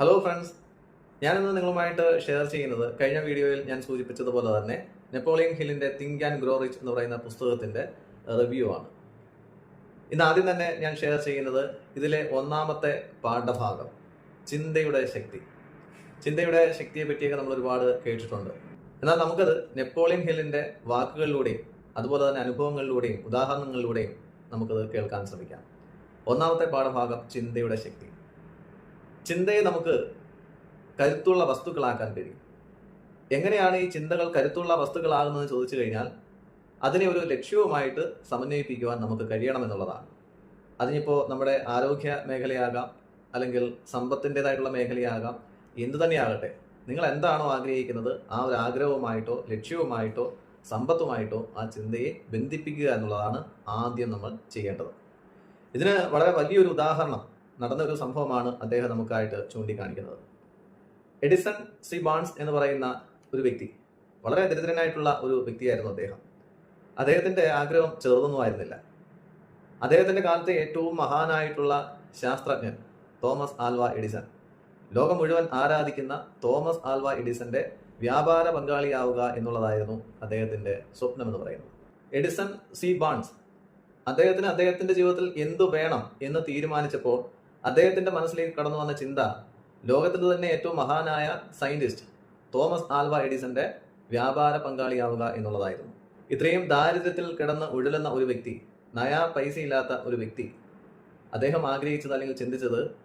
Hello friends ഞാനിന്ന് നിങ്ങളുമായിട്ട് share ചെയ്യുന്നത് കഴിഞ്ഞ വീഡിയോയിൽ ഞാൻ സൂചിപ്പിച്ചതുപോലെ തന്നെ നെപ്പോളിയൻ ഹില്ലിന്റെ തിങ്ക് ആൻഡ് ഗ്രോ റിച്ച് എന്ന് പറയുന്ന പുസ്തകത്തിന്റെ റിവ്യൂ ആണ്. ഇന്ന് ആദ്യം തന്നെ ഞാൻ ഷെയർ ചെയ്യുന്നത് ഇതിലെ ഒന്നാമത്തെ പാഠഭാഗം ചിന്തയുടെ ശക്തി. ചിന്തയുടെ ശക്തിയെ പറ്റിയൊക്കെ നമ്മൾ ഒരുപാട് കേട്ടിട്ടുണ്ട്. എന്നാൽ നമുക്കത് നെപ്പോളിയൻ ഹില്ലിന്റെ വാക്കുകളിലൂടെയും അതുപോലെ തന്നെ അനുഭവങ്ങളിലൂടെയും ഉദാഹരണങ്ങളിലൂടെയും നമുക്കത് കേൾക്കാൻ ശ്രമിക്കാം. ഒന്നാമത്തെ പാഠഭാഗം ചിന്തയുടെ ശക്തി. ചിന്തയെ നമുക്ക് കരുത്തുള്ള വസ്തുക്കളാക്കാൻ കഴിയും. എങ്ങനെയാണ് ഈ ചിന്തകൾ കരുത്തുള്ള വസ്തുക്കളാകുന്നത് ചോദിച്ചു കഴിഞ്ഞാൽ അതിനെ ഒരു ലക്ഷ്യവുമായിട്ട് സമന്വയിപ്പിക്കുവാൻ നമുക്ക് കഴിയണമെന്നുള്ളതാണ്. അതിനിപ്പോൾ നമ്മുടെ ആരോഗ്യ മേഖലയാകാം അല്ലെങ്കിൽ സമ്പത്തിന്റെതായിട്ടുള്ള മേഖലയാകാം എന്തു തന്നെയാകട്ടെ. നിങ്ങൾ എന്താണോ ആഗ്രഹിക്കുന്നത് ആ ഒരു ആഗ്രഹവുമായിട്ടോ ലക്ഷ്യവുമായിട്ടോ സമ്പത്തുമായിട്ടോ ആ ചിന്തയെ ബന്ധിപ്പിക്കുക എന്നുള്ളതാണ് ആദ്യം നമ്മൾ ചെയ്യേണ്ടത്. ഇതിന് വളരെ വലിയൊരു ഉദാഹരണം നടന്ന ഒരു സംഭവമാണ് അദ്ദേഹം നമുക്കായിട്ട് ചൂണ്ടിക്കാണിക്കുന്നത്. എഡിസൺ സി ബാൺസ് എന്ന് പറയുന്ന ഒരു വ്യക്തി വളരെ ദരിദ്രനായിട്ടുള്ള ഒരു വ്യക്തിയായിരുന്നു അദ്ദേഹം. അദ്ദേഹത്തിന്റെ ആഗ്രഹം ചെറുതൊന്നും ആയിരുന്നില്ല. അദ്ദേഹത്തിന്റെ കാലത്തെ ഏറ്റവും മഹാനായിട്ടുള്ള ശാസ്ത്രജ്ഞൻ തോമസ് ആൽവ എഡിസൺ ലോകം മുഴുവൻ ആരാധിക്കുന്ന തോമസ് ആൽവ എഡിസന്റെ വ്യാപാര പങ്കാളിയാവുക എന്നുള്ളതായിരുന്നു അദ്ദേഹത്തിന്റെ സ്വപ്നം എന്ന് പറയുന്നത്. എഡിസൺ സി ബാൺസ് അദ്ദേഹത്തിന് അദ്ദേഹത്തിന്റെ ജീവിതത്തിൽ എന്തു വേണം എന്ന് തീരുമാനിച്ചപ്പോൾ അദ്ദേഹത്തിന്റെ മനസ്സിലേക്ക് കടന്നു വന്ന ചിന്ത ലോകത്തിൽ തന്നെ ഏറ്റവും മഹാനായ സയന്റിസ്റ്റ് തോമസ് ആൽവ എഡിസന്റെ വ്യാപാര പങ്കാളിയാവുക എന്നുള്ളതായിരുന്നു. ഇത്രയും ദാരിദ്ര്യത്തിൽ കിടന്ന് ഉഴലുന്ന ഒരു വ്യക്തി നയാ പൈസയില്ലാത്ത ഒരു വ്യക്തി അദ്ദേഹം ആഗ്രഹിച്ചത് അല്ലെങ്കിൽ ചിന്തിച്ചത്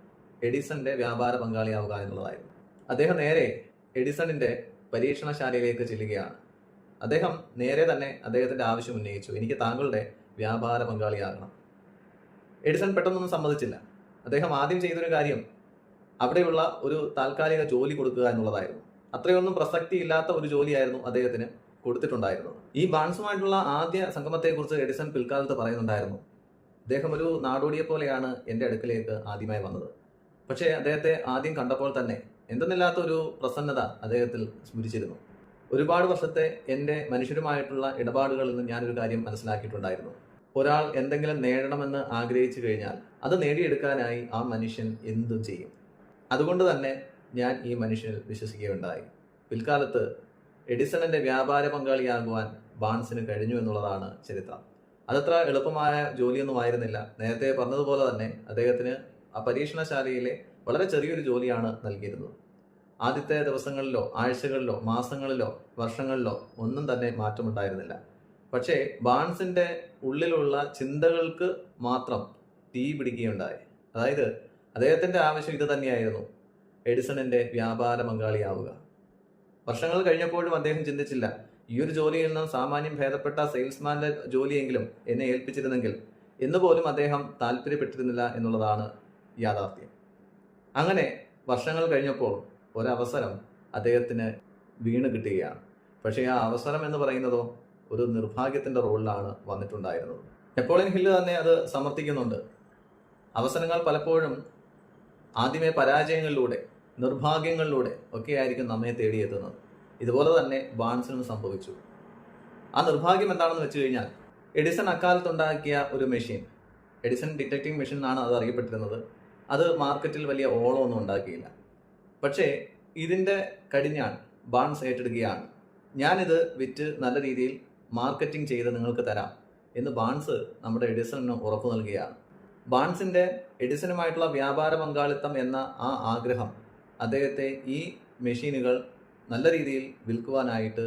എഡിസന്റെ വ്യാപാര പങ്കാളിയാവുക എന്നുള്ളതായിരുന്നു. അദ്ദേഹം നേരെ എഡിസണിന്റെ പരീക്ഷണശാലയിലേക്ക് ചെല്ലുകയാണ്. അദ്ദേഹം നേരെ തന്നെ അദ്ദേഹത്തിന്റെ ആവശ്യം ഉന്നയിച്ചു എനിക്ക് താങ്കളുടെ വ്യാപാര പങ്കാളിയാകണം. എഡിസൺ പെട്ടെന്നൊന്നും സമ്മതിച്ചില്ല. അദ്ദേഹം ആദ്യം ചെയ്തൊരു കാര്യം അവിടെയുള്ള ഒരു താൽക്കാലിക ജോലി കൊടുക്കുക എന്നുള്ളതായിരുന്നു. അത്രയൊന്നും പ്രസക്തി ഇല്ലാത്ത ഒരു ജോലിയായിരുന്നു അദ്ദേഹത്തിന് കൊടുത്തിട്ടുണ്ടായിരുന്നത്. ഈ ബാൺസുമായിട്ടുള്ള ആദ്യ സംഗമത്തെക്കുറിച്ച് എഡിസൺ പിൽക്കാലത്ത് പറയുന്നുണ്ടായിരുന്നു അദ്ദേഹം ഒരു നാടോടിയെ പോലെയാണ് എന്റെ അടുക്കലേക്ക് ആദ്യമായി വന്നത്. പക്ഷേ അദ്ദേഹത്തെ ആദ്യം കണ്ടപ്പോൾ തന്നെ എന്തെന്നില്ലാത്ത ഒരു പ്രസന്നത അദ്ദേഹത്തിൽ സ്മരിച്ചിരുന്നു ഒരുപാട് വർഷത്തെ എന്റെ മനുഷ്യരുമായിട്ടുള്ള ഇടപാടുകളിൽ നിന്ന് ഞാനൊരു കാര്യം മനസ്സിലാക്കിയിട്ടുണ്ടായിരുന്നു. ഒരാൾ എന്തെങ്കിലും നേടണമെന്ന് ആഗ്രഹിച്ചു കഴിഞ്ഞാൽ അത് നേടിയെടുക്കാനായി ആ മനുഷ്യൻ എന്തും ചെയ്യും. അതുകൊണ്ട് തന്നെ ഞാൻ ഈ മനുഷ്യനിൽ വിശ്വസിക്കുകയുണ്ടായി. പിൽക്കാലത്ത് എഡിസണിന്റെ വ്യാപാര പങ്കാളിയാകുവാൻ ബാൺസിന് കഴിഞ്ഞു എന്നുള്ളതാണ് ചരിത്രം. അതത്ര എളുപ്പമായ ജോലിയൊന്നും ആയിരുന്നില്ല. നേരത്തെ പറഞ്ഞതുപോലെ തന്നെ അദ്ദേഹത്തിന് ആ പരീക്ഷണശാലയിലെ വളരെ ചെറിയൊരു ജോലിയാണ് നൽകിയിരുന്നത്. ആദ്യത്തെ ദിവസങ്ങളിലോ ആഴ്ചകളിലോ മാസങ്ങളിലോ വർഷങ്ങളിലോ ഒന്നും തന്നെ മാറ്റമുണ്ടായിരുന്നില്ല. പക്ഷേ ബാൺസിന്റെ ഉള്ളിലുള്ള ചിന്തകൾക്ക് മാത്രം തീ പിടിക്കുകയുണ്ടായി. അതായത് അദ്ദേഹത്തിന്റെ ആവശ്യം ഇത് തന്നെയായിരുന്നു എഡിസണിന്റെ വ്യാപാര പങ്കാളിയാവുക. വർഷങ്ങൾ കഴിഞ്ഞപ്പോഴും അദ്ദേഹം ചിന്തിച്ചില്ല ഈ ഒരു ജോലിയിൽ നിന്നും സാമാന്യം ഭേദപ്പെട്ട സെയിൽസ്മാന്റെ ജോലിയെങ്കിലും എന്നെ ഏൽപ്പിച്ചിരുന്നെങ്കിൽ എന്ന് പോലും അദ്ദേഹം താല്പര്യപ്പെട്ടിരുന്നില്ല എന്നുള്ളതാണ് യാഥാർത്ഥ്യം. അങ്ങനെ വർഷങ്ങൾ കഴിഞ്ഞപ്പോൾ ഒരവസരം അദ്ദേഹത്തിന് വീണ് കിട്ടുകയാണ്. പക്ഷേ ആ അവസരം എന്ന് പറയുന്നതോ ഒരു നിർഭാഗ്യത്തിന്റെ റോളിലാണ് വന്നിട്ടുണ്ടായിരുന്നത്. നെപ്പോളിയൻ ഹില്ല് തന്നെ അത് സമർത്ഥിക്കുന്നുണ്ട്. അവസരങ്ങൾ പലപ്പോഴും ആദ്യമേ പരാജയങ്ങളിലൂടെ നിർഭാഗ്യങ്ങളിലൂടെ ഒക്കെ ആയിരിക്കും നമ്മെ തേടിയെത്തുന്നത്. ഇതുപോലെ തന്നെ ബാൺസിനും സംഭവിച്ചു. ആ നിർഭാഗ്യം എന്താണെന്ന് വെച്ച് കഴിഞ്ഞാൽ എഡിസൺ അക്കാലത്തുണ്ടാക്കിയ ഒരു മെഷീൻ എഡിസൺ ഡിറ്റക്റ്റിംഗ് മെഷീൻ എന്നാണ് അത് അറിയപ്പെട്ടിരുന്നത്. അത് മാർക്കറ്റിൽ വലിയ ഓളമൊന്നും ഉണ്ടാക്കിയില്ല. പക്ഷേ ഇതിന്റെ കടിഞ്ഞാൺ ബാൺസ് ഏറ്റെടുക്കുകയാണ്. ഞാനിത് വിറ്റ് നല്ല രീതിയിൽ മാർക്കറ്റിംഗ് ചെയ്ത് നിങ്ങൾക്ക് തരാം എന്ന് ബാൺസ് നമ്മുടെ എഡിസണിന് ഉറപ്പു നൽകുകയാണ് ബാൺസിന്റെ എഡിസണുമായിട്ടുള്ള വ്യാപാര പങ്കാളിത്തം എന്ന ആ ആഗ്രഹം അദ്ദേഹത്തെ ഈ മെഷീനുകൾ നല്ല രീതിയിൽ വിൽക്കുവാനായിട്ട്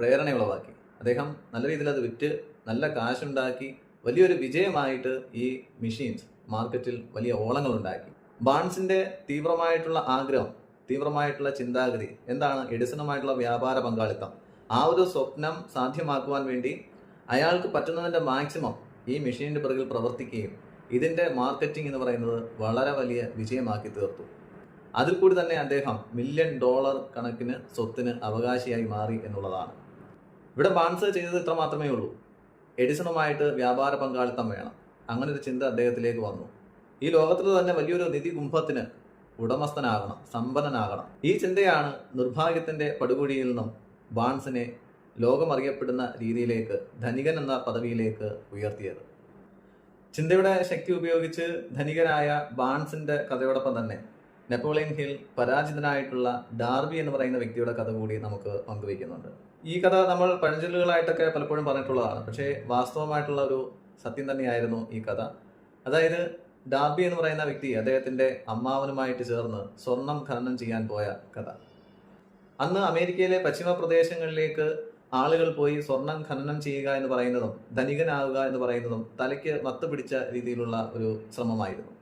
പ്രേരണയുളവാക്കി. അദ്ദേഹം നല്ല രീതിയിൽ അത് വിറ്റ് നല്ല കാശുണ്ടാക്കി വലിയൊരു വിജയമായിട്ട് ഈ മെഷീൻസ് മാർക്കറ്റിൽ വലിയ ഓളങ്ങൾ ഉണ്ടാക്കി ബാൺസിന്റെ തീവ്രമായിട്ടുള്ള ആഗ്രഹം തീവ്രമായിട്ടുള്ള ചിന്താഗതി എന്താണ് എഡിസണുമായിട്ടുള്ള വ്യാപാര പങ്കാളിത്തം? ആ ഒരു സ്വപ്നം സാധ്യമാക്കുവാൻ വേണ്ടി അയാൾക്ക് പറ്റുന്നതിന്റെ മാക്സിമം ഈ മെഷീനിന്റെ പിറകിൽ പ്രവർത്തിക്കുകയും ഇതിന്റെ മാർക്കറ്റിംഗ് എന്ന് പറയുന്നത് വളരെ വലിയ വിജയമാക്കി തീർത്തു. അതിൽ കൂടി തന്നെ അദ്ദേഹം മില്യൺ ഡോളർ കണക്കിന് സ്വത്തിന് അവകാശിയായി മാറി എന്നുള്ളതാണ്. ഇവിടെ ബാൺസ് ചെയ്തത് ഇത്ര മാത്രമേ ഉള്ളൂ. എഡിസണുമായിട്ട് വ്യാപാര പങ്കാളിത്തം വേണം. അങ്ങനെ ഒരു ചിന്ത അദ്ദേഹത്തിലേക്ക് വന്നു. ഈ ലോകത്തിൽ തന്നെ വലിയൊരു നിധി കുംഭത്തിന് ഉടമസ്ഥനാകണം സമ്പന്നനാകണം. ഈ ചിന്തയാണ് നിർഭാഗ്യത്തിന്റെ പടുകുഴിയിൽ നിന്നും ബാൺസിനെ ലോകമറിയപ്പെടുന്ന രീതിയിലേക്ക് ധനികൻ എന്ന പദവിയിലേക്ക് ഉയർത്തിയത്. ചിന്തയുടെ ശക്തി ഉപയോഗിച്ച് ധനികനായ ബാൺസിന്റെ കഥയോടൊപ്പം തന്നെ നെപ്പോളിയൻ ഹിൽ പരാജിതനായിട്ടുള്ള ഡാർബി എന്ന് പറയുന്ന വ്യക്തിയുടെ കഥ കൂടി നമുക്ക് പങ്കുവയ്ക്കുന്നുണ്ട്. ഈ കഥ നമ്മൾ പഴഞ്ചൊല്ലുകളായിട്ടൊക്കെ പലപ്പോഴും പറഞ്ഞിട്ടുള്ളതാണ്. പക്ഷേ വാസ്തവമായിട്ടുള്ള ഒരു സത്യം തന്നെയായിരുന്നു ഈ കഥ. അതായത് ഡാർബി എന്ന് പറയുന്ന വ്യക്തി അദ്ദേഹത്തിന്റെ അമ്മാവനുമായിട്ട് ചേർന്ന് സ്വർണം ഖനനം ചെയ്യാൻ പോയ കഥ. അന്ന് അമേരിക്കയിലെ പശ്ചിമ പ്രദേശങ്ങളിലേക്ക് ആളുകൾ പോയി സ്വർണം ഖനനം ചെയ്യുക എന്ന് പറയുന്നതും ധനികനാവുക എന്ന് പറയുന്നതും തലയ്ക്ക് മത്ത് പിടിച്ച രീതിയിലുള്ള ഒരു ശ്രമമായിരുന്നു.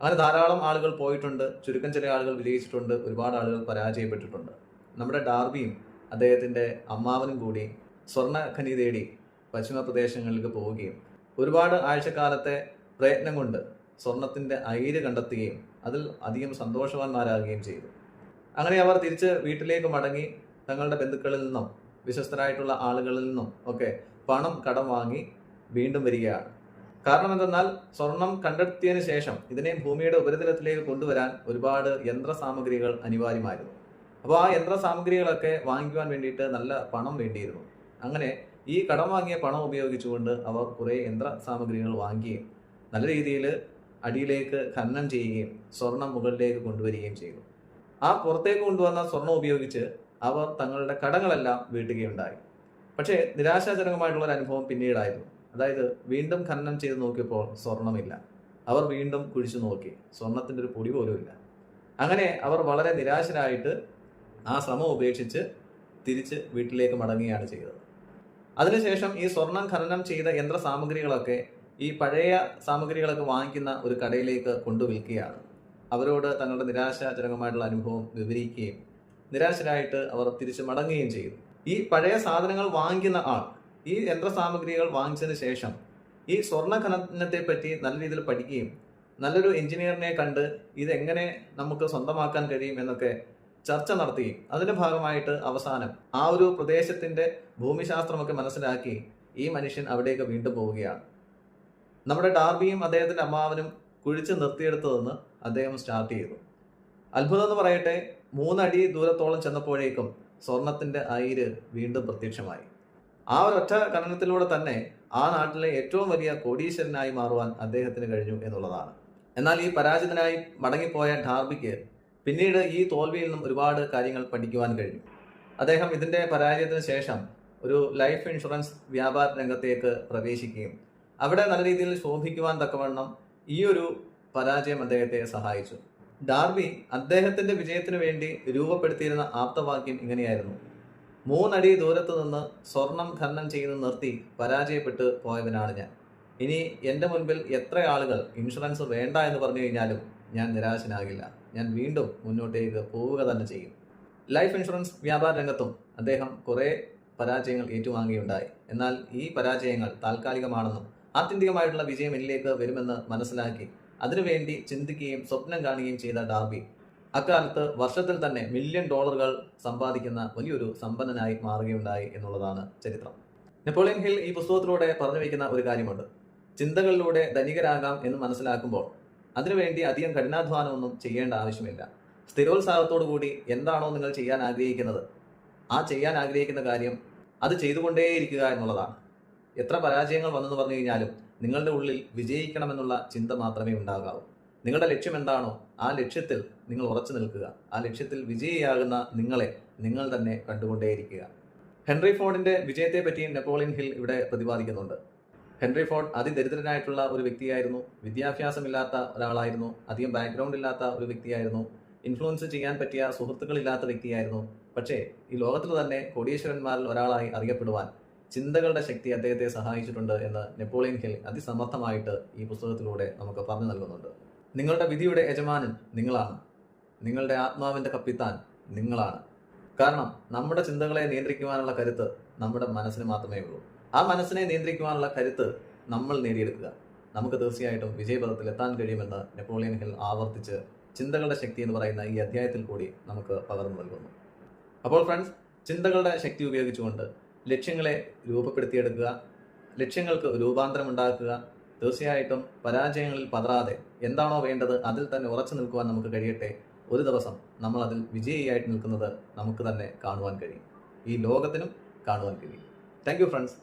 അങ്ങനെ ധാരാളം ആളുകൾ പോയിട്ടുണ്ട്. ചുരുക്കം ചില ആളുകൾ വിജയിച്ചിട്ടുണ്ട്. ഒരുപാട് ആളുകൾ പരാജയപ്പെട്ടിട്ടുണ്ട്. നമ്മുടെ ഡാർബിയും അദ്ദേഹത്തിന്റെ അമ്മാവനും കൂടി സ്വർണ ഖനി തേടി പശ്ചിമ പ്രദേശങ്ങളിലേക്ക് പോവുകയും ഒരുപാട് ആഴ്ചക്കാലത്തെ പ്രയത്നം കൊണ്ട് സ്വർണത്തിന്റെ അയിര് കണ്ടെത്തുകയും അതിൽ അധികം സന്തോഷവാന്മാരാകുകയും ചെയ്തു. അങ്ങനെ അവർ തിരിച്ച് വീട്ടിലേക്ക് മടങ്ങി തങ്ങളുടെ ബന്ധുക്കളിൽ നിന്നും വിശ്വസ്തരായിട്ടുള്ള ആളുകളിൽ നിന്നും ഒക്കെ പണം കടം വാങ്ങി വീണ്ടും വരികയാണ്. കാരണം എന്തെന്നാൽ സ്വർണം കണ്ടെത്തിയതിനു ശേഷം ഇതിനെ ഭൂമിയുടെ ഉപരിതലത്തിലേക്ക് കൊണ്ടുവരാൻ ഒരുപാട് യന്ത്ര സാമഗ്രികൾ അനിവാര്യമായിരുന്നു. അപ്പോൾ ആ യന്ത്ര സാമഗ്രികളൊക്കെ വാങ്ങിക്കുവാൻ വേണ്ടിയിട്ട് നല്ല പണം വേണ്ടിയിരുന്നു. അങ്ങനെ ഈ കടം വാങ്ങിയ പണം ഉപയോഗിച്ചുകൊണ്ട് അവർ കുറേ യന്ത്ര സാമഗ്രികൾ വാങ്ങുകയും നല്ല രീതിയിൽ അടിയിലേക്ക് ഖനനം ചെയ്യുകയും സ്വർണം മുകളിലേക്ക് കൊണ്ടുവരികയും ചെയ്തു. ആ പുറത്തേക്ക് കൊണ്ടുവന്ന സ്വർണം ഉപയോഗിച്ച് അവർ തങ്ങളുടെ കടങ്ങളെല്ലാം വീട്ടുകയുണ്ടായി. പക്ഷേ നിരാശാജനകമായിട്ടുള്ള ഒരു അനുഭവം പിന്നീടായിരുന്നു. അതായത് വീണ്ടും ഖനനം ചെയ്ത് നോക്കിയപ്പോൾ സ്വർണമില്ല. അവർ വീണ്ടും കുഴിച്ചു നോക്കി. സ്വർണത്തിന്റെ ഒരു പൊടി പോലും ഇല്ല. അങ്ങനെ അവർ വളരെ നിരാശരായിട്ട് ആ ശ്രമം ഉപേക്ഷിച്ച് തിരിച്ച് വീട്ടിലേക്ക് മടങ്ങുകയാണ് ചെയ്തത്. അതിനുശേഷം ഈ സ്വർണം ഖനനം ചെയ്ത യന്ത്ര സാമഗ്രികളൊക്കെ ഈ പഴയ സാമഗ്രികളൊക്കെ വാങ്ങിക്കുന്ന ഒരു കടയിലേക്ക് കൊണ്ടുവിൽക്കുകയാണ്. അവരോട് തങ്ങളുടെ നിരാശാജനകമായിട്ടുള്ള അനുഭവം വിവരിക്കുകയും നിരാശരായിട്ട് അവർ തിരിച്ചു മടങ്ങുകയും ചെയ്തു. ഈ പഴയ സാധനങ്ങൾ വാങ്ങിക്കുന്ന ആൾ ഈ യന്ത്ര സാമഗ്രികൾ വാങ്ങിച്ചതിന് ശേഷം ഈ സ്വർണ ഖനനത്തെ പറ്റി നല്ല രീതിയിൽ പഠിക്കുകയും നല്ലൊരു എഞ്ചിനീയറിനെ കണ്ട് ഇതെങ്ങനെ നമുക്ക് സ്വന്തമാക്കാൻ കഴിയും എന്നൊക്കെ ചർച്ച നടത്തുകയും അതിന്റെ ഭാഗമായിട്ട് അവസാനം ആ ഒരു പ്രദേശത്തിന്റെ ഭൂമിശാസ്ത്രമൊക്കെ മനസ്സിലാക്കി ഈ മനുഷ്യൻ അവിടേക്ക് വീണ്ടും പോവുകയാണ്. നമ്മുടെ ഡാർബിയും അദ്ദേഹത്തിന്റെ അമ്മാവനും കുഴിച്ച് നിർത്തിയെടുത്തതെന്ന് അദ്ദേഹം സ്റ്റാർട്ട് ചെയ്തു. അത്ഭുതം എന്ന് പറയട്ടെ മൂന്നടി ദൂരത്തോളം ചെന്നപ്പോഴേക്കും സ്വർണത്തിന്റെ അയിര് വീണ്ടും പ്രത്യക്ഷമായി. ആ ഒരൊറ്റ ഖനനത്തിലൂടെ തന്നെ ആ നാട്ടിലെ ഏറ്റവും വലിയ കോടീശ്വരനായി മാറുവാൻ അദ്ദേഹത്തിന് കഴിഞ്ഞു എന്നുള്ളതാണ്. എന്നാൽ ഈ പരാജിതനായി മടങ്ങിപ്പോയ ഡാർബിക്ക് പിന്നീട് ഈ തോൽവിയിൽ നിന്നും ഒരുപാട് കാര്യങ്ങൾ പഠിക്കുവാൻ കഴിഞ്ഞു. അദ്ദേഹം ഇതിന്റെ പരാജയത്തിന് ശേഷം ഒരു ലൈഫ് ഇൻഷുറൻസ് വ്യാപാര രംഗത്തേക്ക് പ്രവേശിക്കുകയും അവിടെ നല്ല രീതിയിൽ ശോഭിക്കുവാൻ തക്കവണ്ണം ഈ ഒരു പരാജയം അദ്ദേഹത്തെ സഹായിച്ചു. ഡാർബി അദ്ദേഹത്തിന്റെ വിജയത്തിനു വേണ്ടി രൂപപ്പെടുത്തിയിരുന്ന ആപ്തവാക്യം ഇങ്ങനെയായിരുന്നു. മൂന്നടി ദൂരത്ത് നിന്ന് സ്വർണം ഖനനം ചെയ്ത് നിർത്തി പരാജയപ്പെട്ട് പോയവനാണ് ഞാൻ. ഇനി എന്റെ മുൻപിൽ എത്ര ആളുകൾ ഇൻഷുറൻസ് വേണ്ട എന്ന് പറഞ്ഞു കഴിഞ്ഞാലും ഞാൻ നിരാശനാകില്ല. ഞാൻ വീണ്ടും മുന്നോട്ടേക്ക് പോവുക തന്നെ ചെയ്യും. ലൈഫ് ഇൻഷുറൻസ് വ്യാപാര രംഗത്തും അദ്ദേഹം കുറേ പരാജയങ്ങൾ ഏറ്റുവാങ്ങുകയുണ്ടായി എന്നാൽ ഈ പരാജയങ്ങൾ താൽക്കാലികമാണെന്നും ആത്യന്തികമായിട്ടുള്ള വിജയം എന്നിലേക്ക് വരുമെന്ന് മനസ്സിലാക്കി. അതിനുവേണ്ടി ചിന്തിക്കുകയും സ്വപ്നം കാണുകയും ചെയ്ത ഡാർബി അക്കാലത്ത് വർഷത്തിൽ തന്നെ മില്യൺ ഡോളറുകൾ സമ്പാദിക്കുന്ന വലിയൊരു സമ്പന്നനായി മാറുകയുണ്ടായി എന്നുള്ളതാണ് ചരിത്രം. നെപ്പോളിയൻ ഹിൽ ഈ പുസ്തകത്തിലൂടെ പറഞ്ഞു വയ്ക്കുന്ന ഒരു കാര്യമുണ്ട്. ചിന്തകളിലൂടെ ധനികരാകാം എന്ന് മനസ്സിലാക്കുമ്പോൾ അതിനുവേണ്ടി അധികം കഠിനാധ്വാനമൊന്നും ചെയ്യേണ്ട ആവശ്യമില്ല. സ്ഥിരോത്സാഹത്തോടു കൂടി എന്താണോ നിങ്ങൾ ചെയ്യാൻ ആഗ്രഹിക്കുന്നത് ആ ചെയ്യാൻ ആഗ്രഹിക്കുന്ന കാര്യം അത് ചെയ്തുകൊണ്ടേയിരിക്കുക എന്നുള്ളതാണ്. എത്ര പരാജയങ്ങൾ വന്നെന്ന് പറഞ്ഞു കഴിഞ്ഞാലും നിങ്ങളുടെ ഉള്ളിൽ വിജയിക്കണമെന്നുള്ള ചിന്ത മാത്രമേ ഉണ്ടാകാവൂ. നിങ്ങളുടെ ലക്ഷ്യം എന്താണോ ആ ലക്ഷ്യത്തിൽ നിങ്ങൾ ഉറച്ചു നിൽക്കുക. ആ ലക്ഷ്യത്തിൽ വിജയിയാകുന്ന നിങ്ങളെ നിങ്ങൾ തന്നെ കണ്ടുകൊണ്ടേയിരിക്കുക. ഹെൻറി ഫോർഡിന്റെ വിജയത്തെ പറ്റിയും നെപ്പോളിയൻ ഹിൽ ഇവിടെ പ്രതിപാദിക്കുന്നുണ്ട്. ഹെൻറി ഫോർഡ് അതിദരിദ്രനായിട്ടുള്ള ഒരു വ്യക്തിയായിരുന്നു. വിദ്യാഭ്യാസമില്ലാത്ത ഒരാളായിരുന്നു. അധികം ബാക്ക്ഗ്രൗണ്ട് ഇല്ലാത്ത ഒരു വ്യക്തിയായിരുന്നു. ഇൻഫ്ലുവൻസ് ചെയ്യാൻ പറ്റിയ സുഹൃത്തുക്കളില്ലാത്ത വ്യക്തിയായിരുന്നു. പക്ഷേ ഈ ലോകത്തിൽ തന്നെ കോടീശ്വരന്മാരിൽ ഒരാളായി അറിയപ്പെടുവാൻ ചിന്തകളുടെ ശക്തി അദ്ദേഹത്തെ സഹായിച്ചിട്ടുണ്ട് എന്ന് നെപ്പോളിയൻ ഹിൽ അതിസമർത്ഥമായിട്ട് ഈ പുസ്തകത്തിലൂടെ നമുക്ക് പറഞ്ഞു നൽകുന്നുണ്ട്. നിങ്ങളുടെ വിധിയുടെ യജമാനൻ നിങ്ങളാണ്. നിങ്ങളുടെ ആത്മാവിന്റെ കപ്പിത്താൻ നിങ്ങളാണ്. കാരണം നമ്മുടെ ചിന്തകളെ നിയന്ത്രിക്കുവാനുള്ള കരുത്ത് നമ്മുടെ മനസ്സിന് മാത്രമേ ഉള്ളൂ. ആ മനസ്സിനെ നിയന്ത്രിക്കുവാനുള്ള കരുത്ത് നമ്മൾ നേടിയെടുക്കുക. നമുക്ക് തീർച്ചയായിട്ടും വിജയപഥത്തിൽ എത്താൻ കഴിയുമെന്ന് നെപ്പോളിയൻ ഹിൽ ആവർത്തിച്ച് ചിന്തകളുടെ ശക്തി എന്ന് പറയുന്ന ഈ അധ്യായത്തിൽ കൂടി നമുക്ക് പകർന്നു നൽകുന്നു. അപ്പോൾ ഫ്രണ്ട്സ് ചിന്തകളുടെ ശക്തി ഉപയോഗിച്ചുകൊണ്ട് ലക്ഷ്യങ്ങളെ രൂപപ്പെടുത്തിയെടുക്കുക ലക്ഷ്യങ്ങൾക്ക് രൂപാന്തരം ഉണ്ടാക്കുക തീർച്ചയായിട്ടും പരാജയങ്ങളിൽ പതറാതെ എന്താണോ വേണ്ടത് അതിൽ തന്നെ ഉറച്ചു നിൽക്കുവാൻ നമുക്ക് കഴിയട്ടെ. ഒരു ദിവസം നമ്മൾ അതിൽ വിജയിയായിട്ട് നിൽക്കുന്നത് നമുക്ക് തന്നെ കാണുവാൻ കഴിയും. ഈ ലോകത്തിനും കാണുവാൻ കഴിയും. Thank you friends